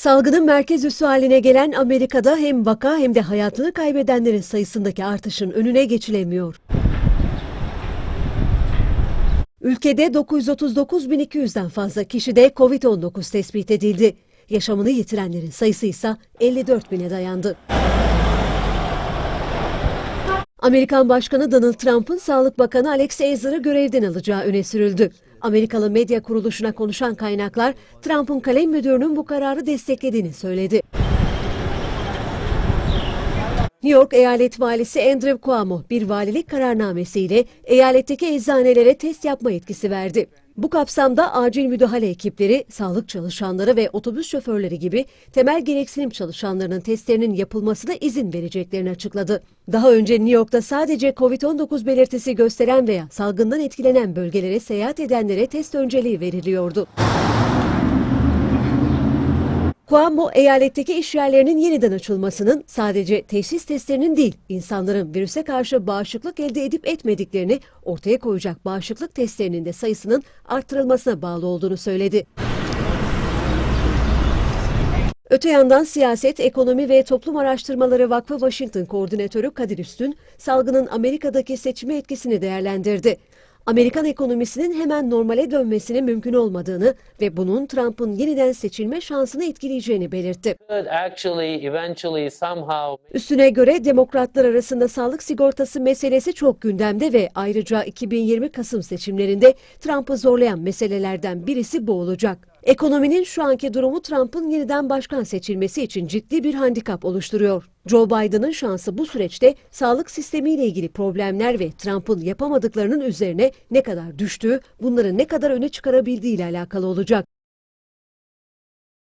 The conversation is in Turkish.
Salgının merkez üssü haline gelen Amerika'da hem vaka hem de hayatını kaybedenlerin sayısındaki artışın önüne geçilemiyor. Ülkede 939.200'den fazla kişide COVID-19 tespit edildi. Yaşamını yitirenlerin sayısı ise 54 bine dayandı. Amerikan Başkanı Donald Trump'ın Sağlık Bakanı Alex Azar'ı görevden alacağı öne sürüldü. Amerikalı medya kuruluşuna konuşan kaynaklar Trump'ın kalem müdürünün bu kararı desteklediğini söyledi. New York Eyalet Valisi Andrew Cuomo bir valilik kararnamesiyle eyaletteki eczanelere test yapma yetkisi verdi. Bu kapsamda acil müdahale ekipleri, sağlık çalışanları ve otobüs şoförleri gibi temel gereksinim çalışanlarının testlerinin yapılmasına izin vereceklerini açıkladı. Daha önce New York'ta sadece COVID-19 belirtisi gösteren veya salgından etkilenen bölgelere seyahat edenlere test önceliği veriliyordu. Cuomo, eyaletteki işyerlerinin yeniden açılmasının sadece teşhis testlerinin değil, insanların virüse karşı bağışıklık elde edip etmediklerini ortaya koyacak bağışıklık testlerinin de sayısının arttırılmasına bağlı olduğunu söyledi. Öte yandan Siyaset, Ekonomi ve Toplum Araştırmaları Vakfı Washington Koordinatörü Kadir Üstün, salgının Amerika'daki seçime etkisini değerlendirdi. Amerikan ekonomisinin hemen normale dönmesinin mümkün olmadığını ve bunun Trump'ın yeniden seçilme şansını etkileyeceğini belirtti. Üstüne göre demokratlar arasında sağlık sigortası meselesi çok gündemde ve ayrıca 2020 Kasım seçimlerinde Trump'ı zorlayan meselelerden birisi bu olacak. Ekonominin şu anki durumu Trump'ın yeniden başkan seçilmesi için ciddi bir handikap oluşturuyor. Joe Biden'ın şansı bu süreçte sağlık sistemiyle ilgili problemler ve Trump'ın yapamadıklarının üzerine ne kadar düştüğü, bunları ne kadar öne çıkarabildiği ile alakalı olacak.